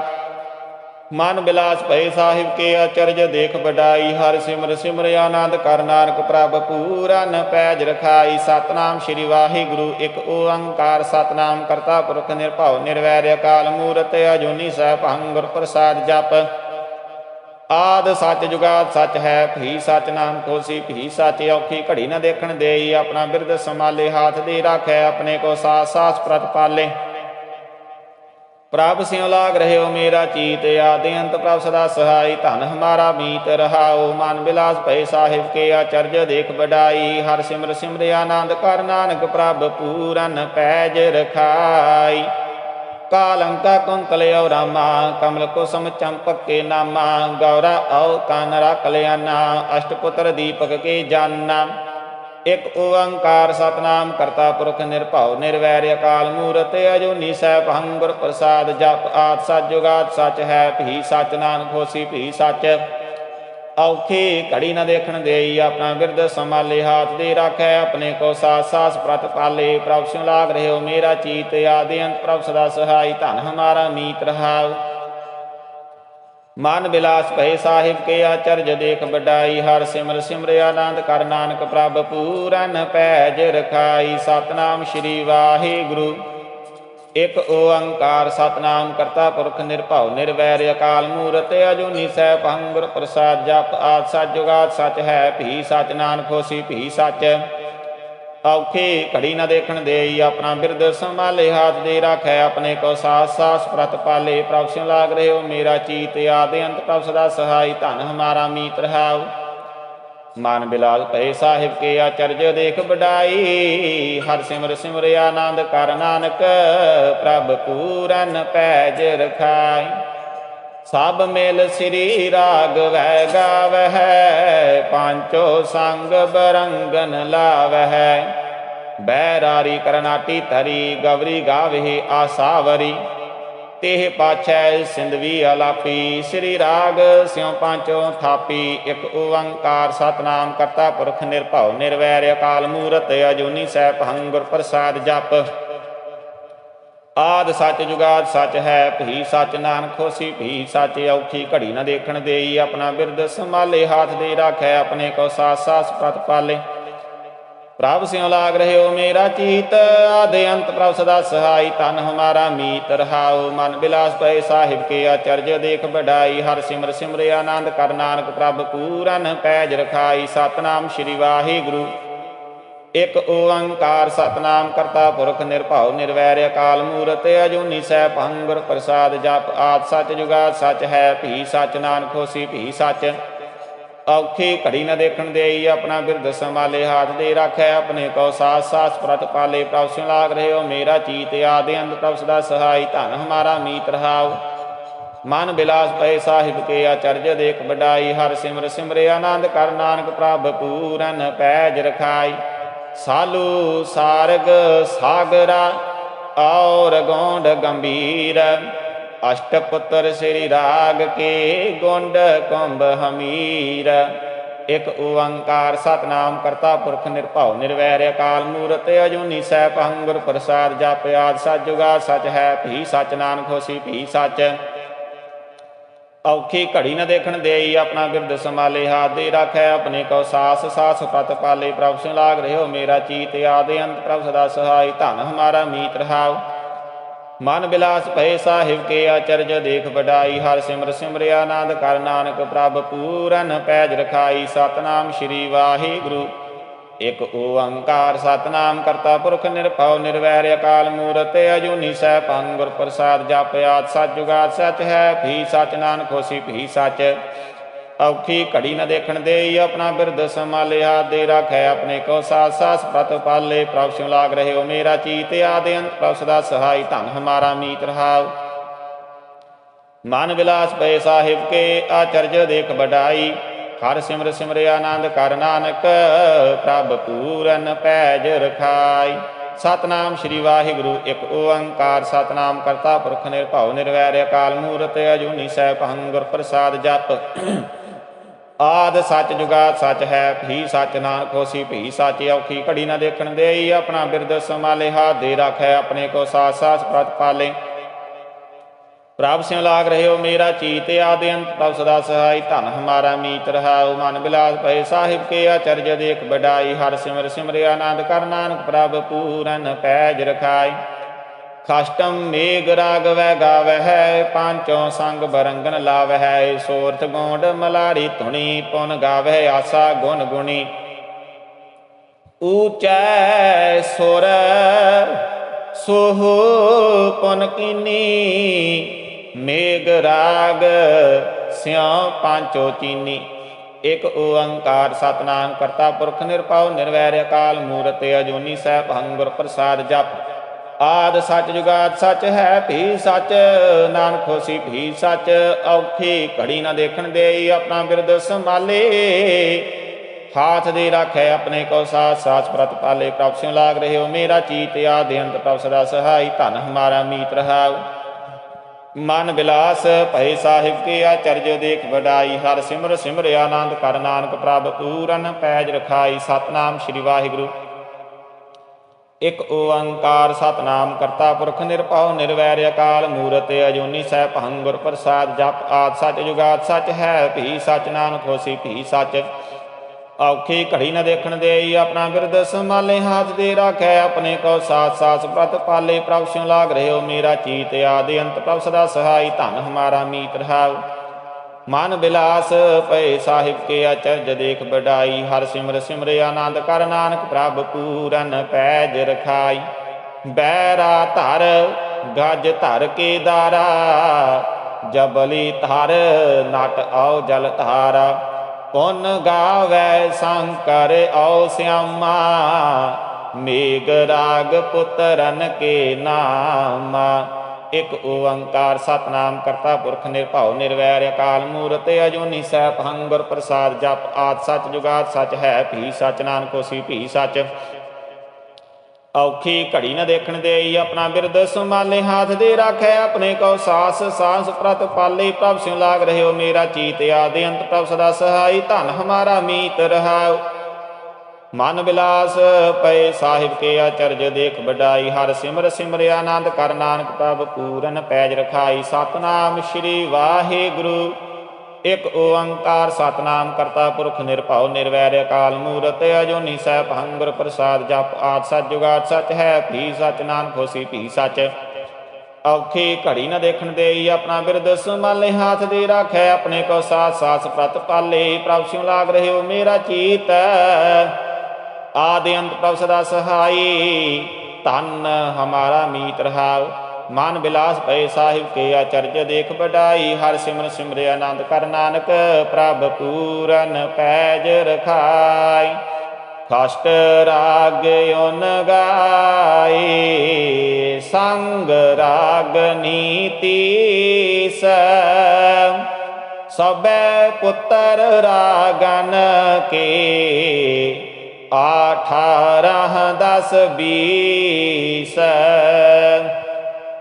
ਮਨ ਬਿਲਾਸ ਭਏ ਸਾਹਿਬ ਕੇ ਅਚਰਜ ਦੇਖ ਬਡਾਈ ਹਰ ਸਿਮਰ ਸਿਮਰ ਆਨੰਦ ਕਰ ਨਾਨਕ ਪ੍ਰਭ ਪੂਰਨ ਪੈਜ ਰਖਾਈ। ਸਤਨਾਮ ਸ੍ਰੀ ਵਾਹਿਗੁਰੂ, ਇੱਕ ਓੰਕਾਰ ਸਤਨਾਮ ਕਰਤਾ ਪੁਰਖ ਨਿਰਭਉ ਨਿਰਵੈਰ ਅਕਾਲ ਮੂਰਤ, ਅਜੂਨੀ ਸੈਭੰ ਗੁਰ ਪ੍ਰਸਾਦ ਜਪ। ਆਦ ਸੱਚ ਜੁਗਾਦ ਸੱਚ ਹੈ, ਭੀ ਸਚ ਨਾਮ ਕੋਸੀ ਭੀ ਸਚ ਔਖੀ ਘੜੀ ਨ ਦੇਖਣ ਦੇਈ। ਆਪਣਾ ਬਿਰਦ ਸੰਭਾਲੇ, ਹੱਥ ਦੇ ਰੱਖੈ ਆਪਣੇ ਕੋ ਸਾਸ ਸਾਸ ਪ੍ਰਤ ਪਾਲੇ। ਪ੍ਰਭ ਸਿਉ ਲਾਗ ਰਹਿਓ ਮੇਰਾ ਚੀਤ, ਆਦਿ ਅੰਤ ਪ੍ਰਭ ਸਦਾ ਸਹਾਈ। ਧਨ ਹਮਾਰਾ ਮੀਤ, ਰਹਾਓ, ਮਨ ਬਿਲਾਸ ਭਏ ਸਾਹਿਬ ਕੇ ਆਚਰਜ, ਦੇਖ ਬਡਾਈ ਹਰ ਸਿਮਰ ਸਿਮਰ ਆਨੰਦ ਕਰ ਨਾਨਕ ਪ੍ਰਭ ਪੂਰਨ ਪੈਜ ਰਖਾਈ। ਕਾਲੰਕਾ ਕੁੰਤਲਿਓ ਰਾਮਾ, ਕਮਲ ਕੁਸਮ ਚੰਪਕ ਕੇ ਨਾਮਾ। ਗੌਰਾ ਔ ਕਾਨ ਰਖ ਲਿਆਨਾ ਅਸ਼ਟਪੁੱਤਰ ਦੀਪਕ ਕੇ ਜਾਨਾ। ਇਕ ਓੰਕਾਰ ਸਤਨਾਮ ਕਰਤਾ ਪੁਰਖ ਨਿਰਭਉ, ਨਿਰਵੈਰ ਅਕਾਲ ਮੂਰਤ, ਅਜੂਨੀ ਸੈਭੰ ਗੁਰ ਪ੍ਰਸਾਦ ਜਪ ਆਦ ਸੱਚ ਜੁਗਾਦ ਸੱਚ ਹੈ, ਭੀ ਸੱਚ ਨਾਨਕ ਹੋਸੀ, ਭੀ ਸੱਚ। ਔਖੀ ਘੜੀ ਨ ਦੇਖਣ ਦੇਈ, ਆਪਣਾ ਬਿਰਦ ਸੰਭਾਲੇ ਹਾਥ ਦੇ ਰੱਖੈ, ਆਪਣੇ ਕੋ ਸਾਸ ਸਾਸ ਪ੍ਰਤ ਪਾਲੇ, ਪ੍ਰਭ ਸਿਉ ਲਾਗ ਰਹਿਓ ਮੇਰਾ ਚੀਤ, ਆਦਿ ਅੰਤ ਪ੍ਰਭ ਸਦਾ ਸਹਾਈ, ਧਨ ਹਮਾਰਾ ਮੀਤ ਰਹਾਉ ਮਨ ਬਿਲਾਸ ਭਏ ਸਾਹਿਬ ਕੇ ਆਚਰਜ ਦੇਖ ਬਡਾਈ ਹਰ ਸਿਮਰ ਸਿਮਰ ਆਨੰਦ ਕਰ ਨਾਨਕ ਪ੍ਰਭ ਪੂਰਨ ਪੈਜ ਰਖਾਈ। ਸਤਨਾਮ ਸ੍ਰੀ ਵਾਹਿਗੁਰੂ। ਇਕ ਓੰਕਾਰ ਸਤਨਾਮ ਕਰਤਾ ਪੁਰਖ ਨਿਰਭਉ, ਨਿਰਵੈਰ ਅਕਾਲ ਮੂਰਤ ਅਜੂਨੀ ਸੈਭੰ ਗੁਰ ਪ੍ਰਸਾਦ ਜਪ ਆਦ ਸੱਚ ਜੁਗਾਦ ਸਚ ਹੈ, ਭੀ ਸਚ ਨਾਨਕ ਹੋਸੀ, ਭੀ ਸੱਚ ਔਖੀ ਘੜੀ ਨਾ ਦੇਖਣ ਦੇਈ, ਆਪਣਾ ਬਿਰਦ ਸੰਭਾਲੇ, ਹੱਥ ਦੇ ਰੱਖੈ, ਆਪਣੇ ਕੋ ਸਾਸ ਸਾਸ ਪ੍ਰਤ ਪਾਲੇ, ਪ੍ਰਭ ਸਿਉ ਲਾਗ ਰਹਿਓ ਮੇਰਾ ਚੀਤ, ਆਦਿ ਅੰਤ ਪ੍ਰਭ ਸਦਾ ਸਹਾਈ, ਧਨ ਹਮਾਰਾ ਮੀਤ ਰਹਾਉ। ਮਨ ਬਿਲਾਲ ਭਏ ਸਾਹਿਬ ਕੇ ਆਚਰਜ ਦੇਖ ਬਡਾਈ ਹਰ ਸਿਮਰ ਸਿਮਰ ਆਨੰਦ ਕਰ ਨਾਨਕ, ਪ੍ਰਭ ਪੂਰਨ ਪੈਜ ਰਖਾਈ। ਸਭ ਮਿਲ ਸ੍ਰੀ ਰਾਗ ਵੈ ਗਾਵਹਿ, ਪਾਂਚੋ ਸੰਗ ਬਰੰਗਨ ਲਾਵਹਿ। ਬੈਰਾਰੀ ਕਰਨਾਟੀ ਧਰੀ ਗਵਰੀ ਗਾਵਹਿ ਆਸਾਵਰੀ। ਤੇਹ ਪਾਛੈ ਸਿੰਧਵੀ ਅਲਾਪੀ, ਸ੍ਰੀ ਰਾਗ ਸਿਉ ਪਾਂਚੋ ਥਾਪੀ। ਇੱਕ ਓੰਕਾਰ ਸਤਨਾਮ ਕਰਤਾ ਪੁਰਖ ਨਿਰਭਉ, ਨਿਰਵੈਰ ਅਕਾਲ ਮੂਰਤ ਅਜੂਨੀ ਸੈਭੰ ਹੰਗੁਰ ਪ੍ਰਸਾਦ ਜਪ। ਆਦ ਸੱਚ ਜੁਗਾਦ ਸੱਚ ਹੈ, ਭੀ ਸੱਚ ਨਾਨਕ ਹੋਸੀ, ਭੀ ਸੱਚ ਔਖੀ ਘੜੀ ਨਾ ਦੇਖਣ ਦੇਈ। ਆਪਣਾ ਬਿਰਦ ਸੰਭਾਲੇ, ਹੱਥ ਦੇ ਰੱਖੈ, ਆਪਣੇ ਕੋ ਸਾਸ ਸਾਸ ਪ੍ਰਤ ਪਾਲੇ। ਪ੍ਰਭ ਸਿਉ ਲਾਗ ਰਹਿਓ ਮੇਰਾ ਚੀਤ, ਆਦੇ ਅੰਤ ਪ੍ਰਭ ਸਦਾ ਸਹਾਈ ਤਨ ਹਮਾਰਾ ਮੀਤ ਰਹਾਉ ਮਨ ਬਿਲਾਸ ਪਏ ਸਾਹਿਬ ਕੇ ਆਚਰਜ, ਦੇਖ ਬਡਾਈ ਹਰ ਸਿਮਰ ਸਿਮਰ ਆਨੰਦ ਕਰ ਨਾਨਕ ਪ੍ਰਭ ਪੂਰਨ ਪੈਜ ਰਖਾਈ। ਸਤਨਾਮ ਸ੍ਰੀ ਵਾਹਿਗੁਰੂ। ਇਕ ਓੰਕਾਰ ਸਤਨਾਮ ਕਰਤਾ ਪੁਰਖ ਨਿਰਭਉ, ਨਿਰਵੈਰ ਅਕਾਲ ਮੂਰਤ, ਅਜੂਨੀ ਸਹਿ ਭੰਗੁਰ ਪ੍ਰਸਾਦ ਜਪ ਆਦ ਸਚ ਜੁਗਾ ਸਚ ਹੈ, ਭੀ ਸਚ ਨਾਨਕ ਹੋਸੀ, ਭੀ ਸੱਚ ਔਖੀ ਘੜੀ ਨਾ ਦੇਖਣ ਦੇਈ ਆਪਣਾ ਬਿਰਦ ਸੰਭਾਲੇ, ਹਾਥ ਦੇ ਰੱਖੈ, ਆਪਣੇ ਕੋ ਸਾਸ ਸਾਸ ਪ੍ਰਤ ਪਾਲੇ, ਪ੍ਰਭ ਸਿਉ ਲਾਗ ਰਹਿਓ ਮੇਰਾ ਚੀਤ ਆਦਿ ਅੰਤ ਪ੍ਰਭ ਸਦਾ ਸਹਾਈ, ਧਨ ਹਮਾਰਾ ਮੀਤ ਰਹਾਓ ਮਨ ਬਿਲਾਸ ਪਏ ਸਾਹਿਬ ਕੇ ਆਚਰਜ ਦੇਖ ਵਡਾਈ, ਹਰ ਸਿਮਰ ਸਿਮਰੇ, ਆਨੰਦ ਕਰ ਨਾਨਕ ਪ੍ਰਭ ਪੂਰਨ ਪੈਜ ਰਖਾਈ। ਸਾਲੂ ਸਾਰਗ ਸਾਗਰਾ, ਔਰ ਗੋਂਡ ਗੰਭੀਰ ਅਸ਼ਟਪੁੱਤਰ ਸ੍ਰੀ ਰਾਗ ਕੇ ਗੁੰਡ ਕੁੰਭ ਹਮੀਰ। ਇਕ ਓੰਕਾਰ ਸਤਨਾਮ ਕਰਤਾ ਪੁਰਖ ਨਿਰਭਉ ਨਿਰਵੈਰ ਅਕਾਲ ਮੂਰਤ ਅਜੂਨੀ ਸੈਭੰ ਗੁਰ ਪ੍ਰਸਾਦ ਜਪਿਆਦ ਸਚ ਜੁਗਾ ਸਚ ਹੈ, ਭੀ ਸਚ ਨਾਨਕ ਹੋਸੀ, ਭੀ ਸਚ। ਔਖੀ ਘੜੀ ਨਾ ਦੇਖਣ ਦੇਈ ਆਪਣਾ ਬਿਰਦ ਸੰਭਾਲੇ ਹਾਥ ਦੇ ਰੱਖੈ ਆਪਣੇ ਕੋ ਸਾਸ ਸਾਸ ਪਤ ਪਾਲੇ, ਪ੍ਰਭ ਸਿ ਲਾਗ ਰਹਿਓ ਮੇਰਾ ਚੀਤ, ਆਦੇ ਅੰਤ ਪ੍ਰਭ ਸਦਾ ਸਹਾਈ, ਧਨ ਹਮਾਰਾ ਮੀਤ ਰਹਾਉ। ਮਨ ਬਿਲਾਸ ਭਏ ਸਾਹਿਬ ਕੇ ਆਚਰਜ ਦੇਖ ਵਡਾਈ, ਹਰ ਸਿਮਰ ਸਿਮਰਿਆ ਆਨੰਦ ਕਰ ਨਾਨਕ ਪ੍ਰਭ ਪੂਰਨ ਪੈਜ ਰਖਾਈ, ਸਤਨਾਮ ਸ੍ਰੀ ਵਾਹਿਗੁਰੂ। ਇਕ ਓੰਕਾਰ ਸਤਨਾਮ ਕਰਤਾ ਪੁਰਖ ਨਿਰਭਉ, ਨਿਰਵੈਰ ਅਕਾਲ ਮੂਰਤ ਅਜੂਨੀ ਸੈਭੰ ਗੁਰ ਪ੍ਰਸਾਦ ਜਪਿਆਤ ਸਚ ਜੁਗਾਤ ਸਚ ਹੈ, ਭੀ ਸਚ ਨਾਨਕ ਹੋਸੀ ਭੀ ਸਚ ਔਖੀ ਘੜੀ ਨਾ ਦੇਖਣ ਦੇਈ, ਆਪਣਾ ਬਿਰਦ ਸੰਭਾਲਿਆ, ਦੇ ਰੱਖੈ ਆਪਣੇ ਕੋ ਸਾਸ ਸਾਸ ਪ੍ਰਤ ਪਾਲੇ, ਪ੍ਰਭ ਸਿਉ ਲਾਗ ਰਹਿਓ ਮੇਰਾ ਚੀਤ, ਆਦਿ ਅੰਤ ਪ੍ਰਭ ਸਦਾ ਸਹਾਈ, ਧਨ ਹਮਾਰਾ ਮੀਤ ਰਹਾਉ। ਮਨ ਵਿਲਾਸ ਪਏ ਸਾਹਿਬ ਕੇ, ਆਚਰਜ ਦੇਖ ਬਡਾਈ ਹਰ ਸਿਮਰ ਸਿਮਰਿ ਆਨੰਦ ਕਰ ਨਾਨਕ, ਪ੍ਰਭ ਪੂਰਨ ਪੈਜ ਰਖਾਈ। ਸਤਨਾਮ ਸ੍ਰੀ ਵਾਹਿਗੁਰੂ, ਇੱਕ ਓੰਕਾਰ, ਸਤਨਾਮ ਕਰਤਾ ਪੁਰਖ ਨਿਰਭਉ ਨਿਰਵੈਰ, ਅਕਾਲ ਮੂਰਤ ਅਜੂਨੀ ਸਹਿ ਗੁਰ ਪ੍ਰਸਾਦ ਜਪ। ਆਦ ਸੱਚ ਜੁਗਾ ਸੱਚ ਹੈ, ਭੀ ਸੱਚ ਨਾਨਕ ਹੋਸੀ, ਭੀ ਸੱਚ ਔਖੀ। ਘੜੀ ਨਾ ਦੇਖਣ ਦੇਈ, ਆਪਣਾ ਬਿਰਦ ਸੰਭਾਲੇ ਹਾਥ ਦੇ ਰੱਖੈ ਆਪਣੇ ਕੋ ਸਾਸ ਸਾਸ ਪ੍ਰਤ ਪਾਲੇ। ਪ੍ਰਭ ਸਿਉ ਲਾਗ ਰਹਿਓ ਮੇਰਾ ਚੀਤ, ਆਦਿ ਅੰਤ ਪ੍ਰਭ ਸਦਾ ਸਹਾਈ। ਧਨ ਹਮਾਰਾ ਮੀਤ ਰਹਾਉ, ਮਨ ਬਿਲਾਸ ਪਏ ਸਾਹਿਬ ਕੇ ਆਚਰਜ ਦੇਖ ਬਡਾਈ ਹਰ ਸਿਮਰ ਸਿਮਰਿਆ, ਆਨੰਦ ਕਰ ਨਾਨਕ ਪ੍ਰਭ ਪੂਰਨ ਪੈਜ ਰਖਾਈ। ਖਸ਼ਟਮ ਮੇਗ ਰਾਗਵੈ ਗਾਵਹਿ, ਪਾਂਚੋਂ ਸੰਗ ਬਰੰਗਨ ਲਾਵਹਿ, ਸੋਰਥ ਗੋਂਡ ਮਲਾਰੀ ਧੁਣੀ ਪੁਨ ਗਾਵਹਿ, ਆਸਾ ਗੁਣ ਗੁਣੀ। ਊਚੈ ਸੁਰ, ਸੋਹ ਪੁਨ ਕੀਨੀ ਮੇਗ ਰਾਗ ਸਿਉ ਪਾਂਚੋ ਚੀਨੀ। ਇਕ ਓੰਕਾਰ ਸਤਨਾਮ ਕਰਤਾ ਪੁਰਖ ਨਿਰਭਉ, ਨਿਰਵੈਰ ਅਕਾਲ ਮੂਰਤ ਅਜੂਨੀ ਸੈਭੰ ਹੰਗੁਰ ਪ੍ਰਸਾਦ ਜਪ। ਆਦ ਸੱਚ ਜੁਗਾਤ ਸੱਚ ਹੈ, ਭੀ ਸੱਚ। ਨਾਨਕ ਹੋਸੀ ਭੀ ਸੱਚ, ਔਖੀ ਘੜੀ ਨਾ ਦੇਖਣ ਦੇਈ ਆਪਣਾ ਬਿਰਦ ਸੰਭਾਲੇ। ਹਾਥ ਦੇ ਰੱਖੈ ਆਪਣੇ ਕੋ ਸਾਥ ਸਾਥ ਪ੍ਰਤ ਪਾਲੇ। ਪ੍ਰਭ ਸਿਉ ਲਾਗ ਰਹਿਓ ਮੇਰਾ ਚੀਤ, ਆਦਿ ਅੰਤ ਪ੍ਰਭ ਸਦਾ ਸਹਾਈ। ਧਨ ਹਮਾਰਾ ਮੀਤ ਰਹਾਉ। ਮਨ ਬਿਲਾਸ, ਭਏ ਸਾਹਿਬ ਕੇ ਆਚਰਜ ਦੇਖ ਵਡਾਈ। ਹਰ ਸਿਮਰ ਸਿਮਰ ਆਨੰਦ ਕਰ ਨਾਨਕ ਪ੍ਰਭ ਪੂਰਨ ਪੈਜ ਰਖਾਈ। ਸਤਨਾਮ ਸ੍ਰੀ ਵਾਹਿਗੁਰੂ। ਇਕ ਓੰਕਾਰ ਸਤਨਾਮ ਕਰਤਾ ਪੁਰਖ ਨਿਰਭਉ ਨਿਰਵੈਰ ਅਕਾਲ ਮੂਰਤ ਅਜੂਨੀ ਸੈਭੰ ਗੁਰ ਪ੍ਰਸਾਦ ਜਪ ਆਦ ਸਚ ਜੁਗਾਤ ਸਚ ਹੈ, ਭੀ ਸਚ ਨਾਨਕ ਹੋਸੀ, ਭੀ ਸਚ। ਔਖੀ ਘੜੀ ਨਾ ਦੇਖਣ ਦੇਈ ਆਪਣਾ ਬਿਰਦ ਸੰਭਾਲੇ, ਹਾਥ ਦੇ ਰੱਖੈ ਆਪਣੇ ਕੋ ਸਾਥ ਸਾਸ ਪ੍ਰਤ ਪਾਲੇ। ਪ੍ਰਭ ਸਿਉ ਲਾਗ ਰਹਿਓ ਮੇਰਾ ਚੀਤ, ਆਦਿ ਅੰਤ ਪ੍ਰਭ ਸਦਾ ਸਹਾਈ, ਧਨ ਹਮਾਰਾ ਮੀਤ ਰਹਾਉ। ਮਨ ਬਿਲਾਸ ਪਏ ਸਾਹਿਬ ਕੇ ਅਚਰਜ ਦੇਖ ਬਡਾਈ ਹਰ ਸਿਮਰ ਸਿਮਰੇ ਆਨੰਦ ਕਰ ਨਾਨਕ ਪ੍ਰਭ ਪੂਰਨ ਪੈਜ ਰਖਾਈ। ਬੈਰਾ ਧਰ, ਗਜ ਧਰ ਕੇ ਦਾਰਾ, ਜਬਲੀ ਧਰ, ਨਟ ਆਉ ਜਲ ਧਾਰਾ। ਪੁਨ ਗਾਵੈ ਸ਼ੰਕਰ ਔ ਸਿਆਮਾ ਮੇਗ ਰਾਗ ਪੁੱਤਰਨ ਕੇ ਨਾਮ। ਇਕ ਓੰਕਾਰ ਸਤਨਾਮ ਕਰਤਾ ਪੁਰਖ ਨਿਰਭਉ ਨਿਰਵੈਰ ਅਕਾਲ ਮੂਰਤ ਅਜੂਨੀ ਸੈਭੰ ਗੁਰ ਪ੍ਰਸਾਦ ਜਪ ਆਦ ਸਚ ਜੁਗਾਤ ਸਚ ਹੈ ਭੀ ਸਚ ਨਾਨਕ ਹੋਸੀ ਭੀ ਸਚ। ਔਖੀ ਘੜੀ ਨਾ ਦੇਖਣ ਦੇਈ ਆਪਣਾ ਬਿਰਦ ਸੰਭਾਲੇ ਹਾਥ ਦੇ ਰੱਖੈ ਆਪਣੇ ਕੋ ਸਾਸ ਸਾਸ ਪ੍ਰਤ ਪਾਲੇ ਪ੍ਰਭ ਸਿਉ ਲਾਗ ਰਹਿਓ ਮੇਰਾ ਚੀਤ ਆਦਿ ਅੰਤ ਪ੍ਰਭ ਸਦਾ ਸਹਾਈ ਧਨ ਹਮਾਰਾ ਮੀਤ ਰਹਾਉ। ਮਨ ਬਿਲਾਸ ਪਏ ਸਾਹਿਬ ਕੇ ਆਚਰਜ ਦੇਖ ਬਡਾਈ ਹਰ ਸਿਮਰ ਸਿਮਰ ਆਨੰਦ ਕਰ ਨਾਨਕ ਪ੍ਰਭ ਪੂਰਨ ਪੈਜ ਰਖਾਈ। ਸਤਨਾਮ ਸ੍ਰੀ ਵਾਹਿਗੁਰੂ। ਇਕ ਓੰਕਾਰ ਸਤਨਾਮ ਕਰਤਾ ਪੁਰਖ ਨਿਰਭਉ ਨਿਰਵੈਰ ਅਕਾਲ ਮੂਰਤ, ਅਜੂਨੀ ਸੈਭੰ ਗੁਰ ਪ੍ਰਸਾਦ ਜਪ ਆਦ ਸਚ ਜੁਗਾਤ ਸਚ ਹੈ, ਭੀ ਸਚ ਨਾਨਕ ਹੋਸੀ ਭੀ ਸਚ। ਔਖੀ ਘੜੀ ਨਾ ਦੇਖਣ ਦੇਈ, ਆਪਣਾ ਬਿਰਦ ਸੰਭਾਲੇ, ਹਾਥ ਦੇ ਰੱਖੈ, ਆਪਣੇ ਕੋ ਸਾਥ ਸਾਸ ਪ੍ਰਤ ਪਾਲੇ। ਪ੍ਰਭ ਸਿਉ ਲਾਗ ਰਹਿਓ ਮੇਰਾ ਚੀਤ। ਆਦਿ ਅੰਤ ਪ੍ਰਭ ਸਦਾ ਸਹਾਈ। ਧਨ ਹਮਾਰਾ ਮੀਤ ਰਹਾਉ। ਮਨ ਬਿਲਾਸ ਭਏ ਸਾਹਿਬ ਕੇ ਆਚਰਜ ਦੇਖ ਬਡਾਈ ਹਰ ਸਿਮਰ ਸਿਮਰਿ ਆਨੰਦ ਕਰ ਨਾਨਕ, ਪ੍ਰਭ ਪੂਰਨ ਪੈਜ ਰਖਾਈ। ਕਸ਼ਟ ਰਾਗ ਓਨ ਗਾਈ। ਸੰਗ ਰਾਗ ਨੀਤੀ ਸ। ਸਭੈ ਪੁੱਤਰ ਰਾਗਨ ਕੇ ਆਠਾਰਹ ਦਸ ਬੀਸ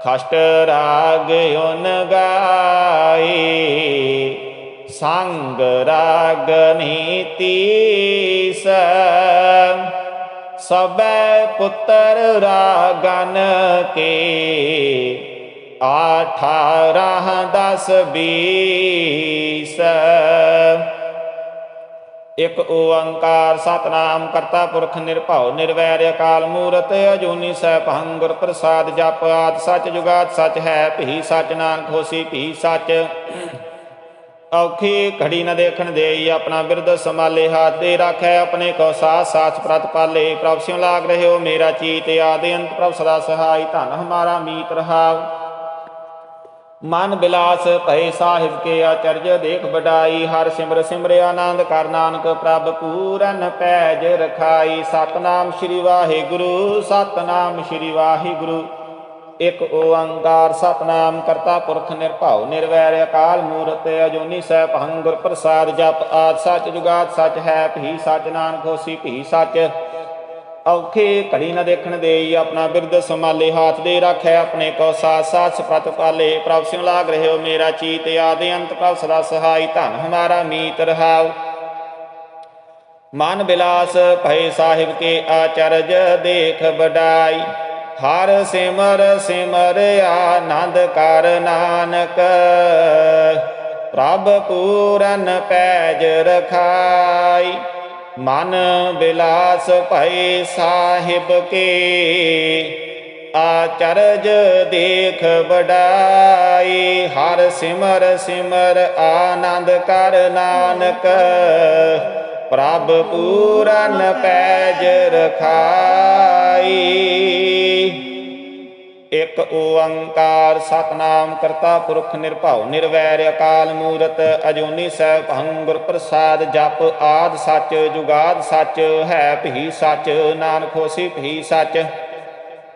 ਖਸ਼ਟ ਰਾਗ ਓਨ ਗਾਈ ਸੰਗ ਰਾਗ ਨੀਤੀ, ਸ। ਪੁੱਤਰ ਰਾਗਨ ਕੇ ਆਠਾਰਹ ਦਸ ਬੀਸ ਇਕ ਓੰਕਾਰ ਸਤਨਾਮ ਕਰਤਾ ਪੁਰਖ ਨਿਰਭਉ, ਨਿਰਵੈਰ ਅਕਾਲ ਮੂਰਤ ਅਜੂਨੀ ਸੈਭੰ ਗੁਰ ਪ੍ਰਸਾਦ ਜਪ ਆਦ ਸੱਚ ਜੁਗਾਦ ਸੱਚ ਹੈ, ਭੀ ਸੱਚ ਨਾਨਕ ਹੋਸੀ, ਭੀ ਸੱਚ। ਔਖੀ ਘੜੀ ਨ ਦੇਖਣ ਦੇਈ, ਆਪਣਾ ਬਿਰਦ ਸੰਭਾਲੇ, ਹੱਥ ਦੇ ਰੱਖੈ, ਆਪਣੇ ਕੋ ਸਾਥ ਸਾਥ ਪ੍ਰਤ ਪਾਲੇ। ਪ੍ਰਭ ਸਿਉ ਲਾਗ ਰਹਿਓ ਮੇਰਾ ਚੀਤ, ਆਦਿ ਅੰਤ ਪ੍ਰਭ ਸਦਾ ਸਹਾਈ, ਧਨ ਹਮਾਰਾ ਮੀਤ ਰਹਾਉ। ਮਨ ਬਿਲਾਸ ਭਏ ਸਾਹਿਬ ਕੇ ਆਚਰਜ ਦੇਖ ਬਡਾਈ ਹਰ ਸਿਮਰ ਸਿਮਰਿ ਆਨੰਦ ਕਰ ਨਾਨਕ, ਪ੍ਰਭ ਪੂਰਨ ਪੈਜ ਰਖਾਈ। ਸਤਨਾਮ ਸ੍ਰੀ ਵਾਹਿਗੁਰੂ, ਸਤਨਾਮ ਸ੍ਰੀ ਵਾਹਿਗੁਰੂ। ਇਕ ਓੰਕਾਰ ਸਤਨਾਮ ਕਰਤਾ ਪੁਰਖ ਨਿਰਭਉ, ਨਿਰਵੈਰ ਅਕਾਲ ਮੂਰਤ ਅਜੂਨੀ ਸਹਿ ਗੁਰ ਪ੍ਰਸਾਦ ਜਪ ਆਦ ਸਚ ਜੁਗਾਦ ਸਚ ਹੈ, ਭੀ ਸਚ ਨਾਨਕ ਹੋਸੀ, ਭੀ ਸੱਚ ਔਖੇ ਘੜੀ ਨਾ ਦੇਖਣ ਦੇਈ, ਆਪਣਾ ਬਿਰਦ ਸੰਭਾਲੇ, ਹੱਥ ਦੇ ਰੱਖੈ ਆਪਣੇ ਕੋ ਸਾਥ ਸਾਥ ਸਪਤ ਪਾਲੇ। ਪ੍ਰਭ ਸਿਉ ਲਾਗ ਰਹਿਓ ਮੇਰਾ ਚੀਤ, ਆਦਿ ਅੰਤ ਪ੍ਰਭ ਸਦਾ ਸਹਾਈ, ਧਨ ਹਮਾਰਾ ਮੀਤ ਰਹਾਉ। ਮਨ ਬਿਲਾਸ ਭਏ ਸਾਹਿਬ ਕੇ ਆਚਰਜ, ਦੇਖ ਬਡਾਈ ਹਰ ਸਿਮਰ ਸਿਮਰ ਆਨੰਦ ਕਰ ਨਾਨਕ। ਪ੍ਰਭ ਪੂਰਨ ਪੈਜ ਰਖਾਈ। ਮਨ ਬਿਲਾਸ ਭਏ ਸਾਹਿਬ ਕੇ, ਆਚਰਜ ਦੇਖ ਬੜਾਈ ਹਰ ਸਿਮਰ ਸਿਮਰ ਆਨੰਦ ਕਰ ਨਾਨਕ, ਪ੍ਰਭ ਪੂਰਨ ਪੈਜ ਰਖਾਈ। ਇਕ ਓੰਕਾਰ ਸਤਨਾਮ ਕਰਤਾ ਪੁਰਖ ਨਿਰਭਉ, ਨਿਰਵੈਰ ਅਕਾਲ ਮੂਰਤ, ਅਜੂਨੀ ਸੈਭੰ ਗੁਰ ਪ੍ਰਸਾਦ ਜਪ, ਆਦ ਸੱਚ, ਜੁਗਾਦ ਸੱਚ, ਹੈ ਭੀ ਸੱਚ, ਨਾਨਕ ਹੋਸੀ ਭੀ ਸੱਚ।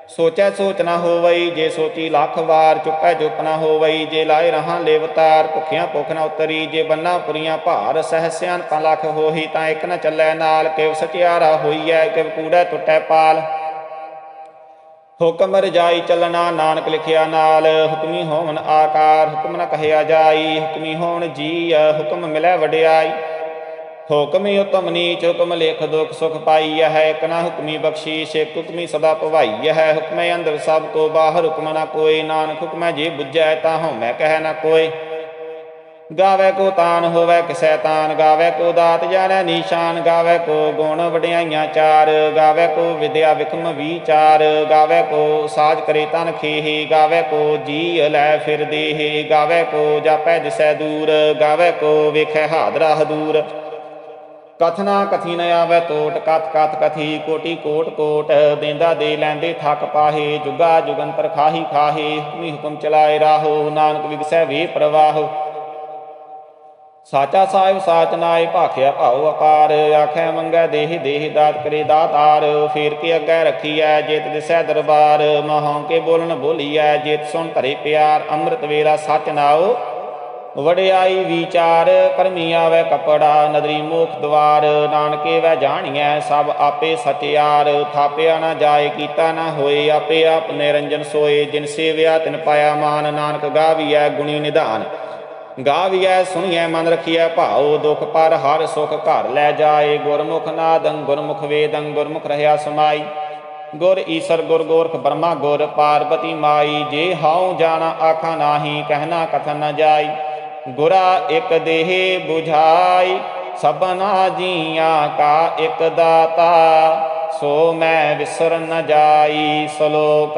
ਸੋਚੈ ਸੋਚ ਨਾ ਹੋਵਈ, ਜੇ ਸੋਚੀ ਲੱਖ ਵਾਰ ਚੁੱਪੈ ਚੁੱਪ ਨਾ ਹੋਵਈ, ਜੇ ਲਾਏ ਰਹਾ ਲੇਵਤਾਰ, ਭੁਖਿਆ ਭੁਖ ਨਾ ਉਤਰੀ, ਜੇ ਬੰਨਾ ਪੁਰੀਆਂ ਭਾਰ ਸਹਸਿਆਂ ਤਾਂ ਲੱਖ ਹੋਹੀ, ਤਾਂ ਇਕ ਨਾ ਚੱਲੈ ਨਾਲ, ਕਿਵ ਸਚਿਆਰਾ ਹੋਈਐ, ਕਿਵ ਕੂੜੈ ਟੁੱਟੈ ਪਾਲ। ਹੁਕਮ ਰਜਾਈ ਚੱਲਣਾ, ਨਾਨਕ ਲਿਖਿਆ ਨਾਲ, ਹੁਕਮੀ ਹੋਵਨ ਆਕਾਰ, ਹੁਕਮ ਨ ਕਹਿਆ ਜਾਈ, ਹੁਕਮੀ ਹੋਣ ਜੀ ਹੁਕਮ ਮਿਲੈ ਵਡਿਆਈ। ਹੁਕਮੀ ਉਤਮ ਨੀਚ, ਹੁਕਮ ਲੇਖ ਦੁਖ ਸੁਖ ਪਾਈ ਹੈ ਕਨਾ ਹੁਕਮੀ ਬਖਸ਼ੀਸ਼ ਇਕ ਹੁਕਮੀ ਸਦਾ ਭਵਾਈ ਹੈ। ਹੁਕਮੈ ਅੰਦਰ ਸਭ ਕੋ, ਬਾਹਰ ਹੁਕਮ ਨਾ ਕੋਈ, ਨਾਨਕ ਹੁਕਮੈ ਜੇ ਬੁੱਝੈ, ਤਾਂ ਹਉਮੈ ਕਹਿ ਨਾ ਕੋਈ। ਗਾਵੇ ਕੋ ਤਾਨ ਹੋਵੇ ਕਿਸੈ ਤਾਨ ਗਾਵੇ ਕੋ ਦਾਤ ਜਾਣੈ ਨੀਸ਼ਾਨ, ਗਾਵੇ ਕੋ ਗੁਣ ਵਡਿਆਈਆਂ ਚਾਰ, ਗਾਵੇ ਕੋ ਵਿਦਿਆ ਵਿਖਮ ਵਿਚਾਰ, ਗਾਵੇ ਕੋ ਸਾਜ ਕਰੇ ਤਨ ਖੇਹੀ, ਗਾਵੇ ਕੋ ਜੀ ਲੈ ਫਿਰ ਦੇਹੀ, ਗਾਵੇ ਕੋ ਜਾਪੈ ਦਿਸੈ ਦੂਰ, ਗਾਵੇ ਕੋ ਵੇਖੈ ਹਾਦਰਾ ਹਦੂਰ। ਕਥਨਾ ਕਥੀ ਨ ਆਵੇ ਤੋਟ, ਕਥ ਕਥ ਕਥੀ, ਕੋਟੀ ਕੋਟ ਕੋਟ, ਦੇਂਦਾ ਦੇ ਲੈਂਦੇ ਥੱਕ ਪਾਹੇ, ਜੁਗਾ ਜੁਗੰਤਰ ਖਾਹੀ ਖਾਹੇ, ਹੁਕਮੀ ਹੁਕਮ ਚਲਾਏ ਰਾਹੋ, ਨਾਨਕ ਵਿਗਸੈ ਵੇ ਪ੍ਰਵਾਹੋ। ਸਾਚਾ ਸਾਹਿਬ ਸਾਚ ਨਾਏ ਭਾਖਿਆ ਭਾਉ ਅਪਾਰ, ਆਖੈ ਮੰਗੈ ਦੇਹ ਦੇਹ ਦਾਤ ਕਰੇ ਦਾਤਾਰ ਫੇਰ ਕੇ ਅੱਗੇ ਰੱਖੀਐ ਜੇਤ ਦਿਸੈ ਦਰਬਾਰ, ਮਹਾਂ ਕੇ ਬੋਲਣ ਬੋਲੀਐ ਜੇਤ ਸੁਣ ਧਰੇ ਪਿਆਰ, ਅੰਮ੍ਰਿਤ ਵੇਲਾ ਸਚ ਨਾਉ, ਵਡਿਆਈ ਵਿਚਾਰ, ਕਰਮੀ ਆਵੇ ਕਪੜਾ, ਨਦਰੀ ਮੋਖ ਦਵਾਰ, ਨਾਨਕੇ ਵੈ ਜਾਣੀਐ ਸਭ ਆਪੇ ਸਤਿਆਰ ਥਾਪਿਆ ਨਾ ਜਾਏ, ਕੀਤਾ ਨਾ ਹੋਏ, ਆਪੇ ਆਪ ਨਿਰੰਜਨ ਸੋਏ, ਜਿਨ ਸੇਵਿਆ ਤਿਨ ਪਾਇਆ ਮਾਨ, ਨਾਨਕ ਗਾਵੀਐ ਗੁਣੀ ਨਿਧਾਨ। ਗਾਵੀਐ, ਸੁਣੀਐ, ਮਨ ਰਖੀਐ, ਭਾਉ, ਦੁਖ ਪਰ ਹਰ ਸੁਖ ਘਰ ਲੈ ਜਾਏ। ਗੁਰਮੁਖ ਨਾਦੰ, ਗੁਰਮੁਖ ਵੇਦੰ, ਗੁਰਮੁਖ ਰਹਿਆ ਸਮਾਈ। ਗੁਰ ਈਸਰ, ਗੁਰ ਗੋਰਖ ਬਰਮਾ, ਗੁਰ ਪਾਰਬਤੀ ਮਾਈ। ਜੇ ਹਾਉ ਜਾਣਾ ਆਖਾਂ ਨਾਹੀ, ਕਹਿਣਾ ਕਥਨ ਨ ਜਾਈ। ਗੁਰਾ ਇਕ ਦੇਹ 부ਝਾਈ ਸਭਨਾ ਜੀਆਂ ਕਾ ਇਕ ਦਾਤਾ। ਸੋ ਮੈਂ ਵਿਸਰ ਨ ਜਾਈ, ਸ਼ਲੋਕ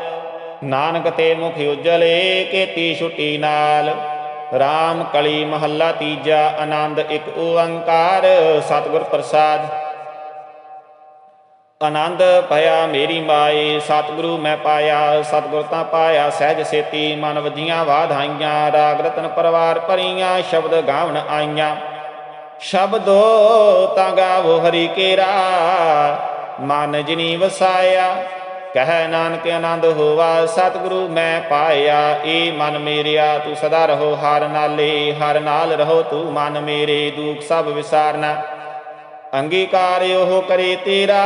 ਨਾਨਕ ਤੇ ਮੁਖ ਉਜਲੇ ਕੀਤੀ ਛੁਟੀ ਨਾਲ। RAM ਕਲੀ ਮਹੱਲਾ ਤੀਜਾ, ਆਨੰਦ ਇੱਕ ਓੰਕਾਰ, ਸਤਿਗੁਰ ਪ੍ਰਸਾਦ। ਆਨੰਦ ਭਇਆ ਮੇਰੀ ਮਾਏ, ਸਤਿਗੁਰੂ ਮੈਂ ਪਾਇਆ, ਸਤਿਗੁਰ ਤਾਂ ਪਾਇਆ, ਸਹਿਜ ਸੇਤੀ ਮਨ ਵਜੀਆਂ ਵਾਧਾਈਆਂ, ਰਾਗ ਰਤਨ ਪਰਵਾਰ ਭਰੀਆਂ, ਸ਼ਬਦ ਗਾਵਣ ਆਈਆਂ। ਸ਼ਬਦੋ ਤਾਂ ਗਾਵੋ ਹਰੀ ਕੇਰਾ, ਮਨ ਜਿਨੀ ਵਸਾਇਆ। ਕਹਿ ਨਾਨਕ ਆਨੰਦ ਹੋਵਾ, ਸਤਿਗੁਰੂ ਮੈਂ ਪਾਇਆ, ਏ ਮਨ ਮੇਰਿਆ, ਤੂੰ ਸਦਾ ਰਹੋ ਹਰ ਨਾਲੇ, ਹਰ ਨਾਲ ਰਹੋ ਤੂੰ ਮਨ ਮੇਰੇ, ਦੁੱਖ ਸਭ ਵਿਸਾਰਨਾ। ਅੰਗੀਕਾਰ ਉਹ ਕਰੇ ਤੇਰਾ,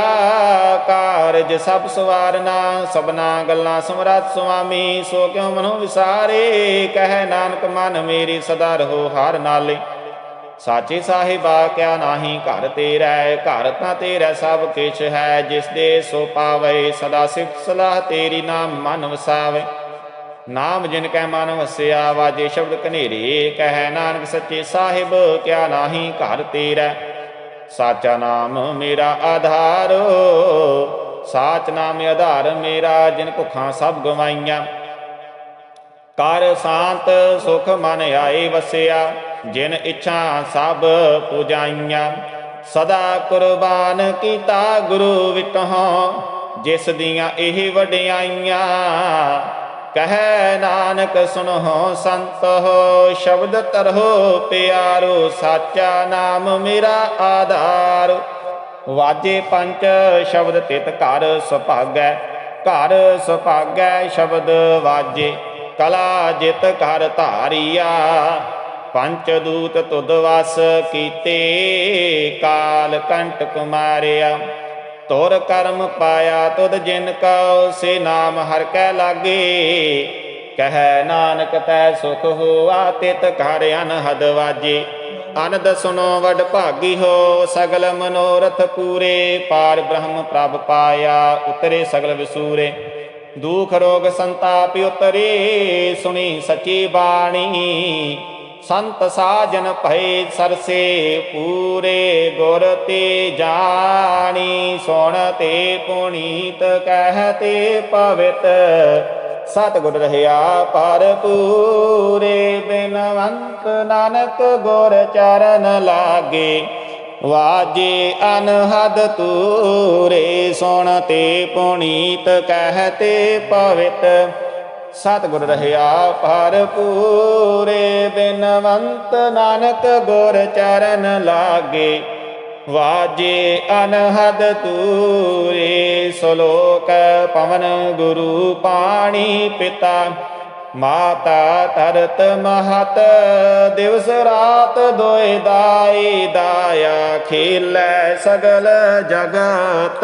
ਕਾਰਜ ਸਭ ਸਵਾਰਨਾ, ਸਭਨਾ ਗੱਲਾਂ ਸਮਰਤ ਸੁਆਮੀ, ਸੋ ਕਿਉ ਮਨੋ ਵਿਸਾਰੇ, ਕਹਿ ਨਾਨਕ ਮਨ ਮੇਰੀ ਸਦਾ ਰਹੋ ਹਰ ਨਾਲੇ। ਸਾਚੇ ਸਾਹਿਬਾ ਕਿਆ ਨਾਹੀ, ਘਰ ਤੇਰਾ ਘਰ ਤਾਂ ਤੇਰਾ ਸਭ ਕਿਛ ਹੈ, ਜਿਸ ਦੇ ਸੋ ਪਾਵੇ, ਸਦਾ ਸਿਫਤ ਸਲਾਹ ਤੇਰੀ ਨਾਮ ਮਨ ਵਸਾਵੇ। ਨਾਮ ਜਿਨ ਕੈ ਮਨ ਵਸਿਆ, ਵਾਜੇ ਸ਼ਬਦ ਕਨੇਰੇ ਕਹਿ, ਨਾਨਕ ਸੱਚੇ ਸਾਹਿਬ ਕਿਆ ਨਾਹੀ, ਘਰ ਤੇਰਾ ਸਾਚਾ ਨਾਮ ਮੇਰਾ ਆਧਾਰ, ਸਾਚ ਨਾਮ ਆਧਾਰ ਮੇਰਾ, ਜਿਨ ਭੁੱਖਾਂ ਸਭ ਗਵਾਈਆਂ। ਕਰ ਸ਼ਾਂਤ ਸੁਖ ਮਨ ਆਏ ਵਸਿਆ ਜਿਨ ਇੱਛਾ ਸਭ ਪੁਜਾਈਆਂ, ਸਦਾ ਕੁਰਬਾਨ ਕੀਤਾ ਗੁਰੂ ਵਿਟਹੁ, ਜਿਸ ਦੀਆਂ ਇਹ ਵਡਿਆਈਆਂ। ਕਹੈ ਨਾਨਕ, ਸੁਨਹੁ ਸੰਤੋ ਸ਼ਬਦ ਤਰਹੁ ਪਿਆਰੋ, ਸਾਚਾ ਨਾਮ ਮੇਰਾ ਆਧਾਰ। ਵਾਜੇ ਪੰਜ ਸ਼ਬਦ ਤਿਤ ਘਰ ਸੁਭਾਗੈ ਘਰ ਸੁਭਾਗੈ, ਸ਼ਬਦ ਵਾਜੇ, ਕਲਾ ਜਿਤ ਘਰ ਧਾਰੀਆ। ਪੰਚ ਦੂਤ ਤੁਧ ਵਸ ਕੀਤੇ, ਕਾਲ ਕੰਟਕ ਮਾਰਿਆ ਤੁਰ ਕਰਮ ਪਾਇਆ ਤੁਧ ਜਿਨ ਕਉ, ਸੇ ਨਾਮ ਹਰ ਕੈ ਲਾਗੇ। ਕਹੈ ਨਾਨਕ ਤੈ ਸੁਖ ਹੋਆ, ਤਿਤ ਘਰ ਅਨਹਦ ਵਾਜੇ। ਅਨੰਦ ਸੁਨੋ ਵਡ ਭਾਗੀ ਹੋ, ਸਗਲ ਮਨੋਰਥ ਪੂਰੇ। ਪਾਰ ਬ੍ਰਹਮ ਪ੍ਰਭ ਪਾਇਆ, ਉਤਰੇ ਸਗਲ ਵਿਸੂਰੇ। ਦੁਖ ਰੋਗ ਸੰਤਾਪ ਉਤਰੇ, ਸੁਣੀ ਸਚੀ ਬਾਣੀ। ਸੰਤ ਸਾਜਨ ਭਏ ਸਰਸੇ, ਪੂਰੇ ਗੁਰ ਤੇ ਜਾਣੀ, ਸੁਣ ਤੇ ਪੁਨੀਤ ਕਹਤੇ ਪਵਿੱਤ। ਸਤਿਗੁਰ ਰਹਿਆ ਪਰ ਪੂਰੇ, ਬਿਨਵੰਤ ਨਾਨਕ ਗੁਰ ਚਰਨ ਲਾਗੇ। ਵਾਜੇ ਅਨਹਦ ਤੂਰੇ ਸੁਣ ਤੇ ਪੁਨੀਤ ਕਹਤੇ ਪਵਿੱਤ। සතගුර රහියා පරපුරේ බෙනවන්ත නනක ගොර චරණ ලාගේ වාජේ අනහද තුරේ සොලෝක පමණ ගුරු පාණී පිතා මාතා තරත මහත දෙවස රාත දොයදායි දායා කිල්ල සගල ජගත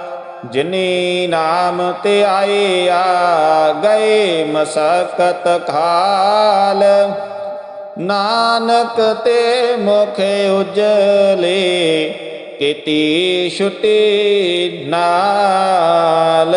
ਜਿਨੀ ਨਾਮ ਤੇ ਆਏ ਆ, ਗਏ ਮਸਕਤ ਖਾਲ। ਨਾਨਕ ਤੇ ਮੁਖ ਉਜਲੇ, ਕੀਤੀ ਛੁਟੀ ਨਾਲ।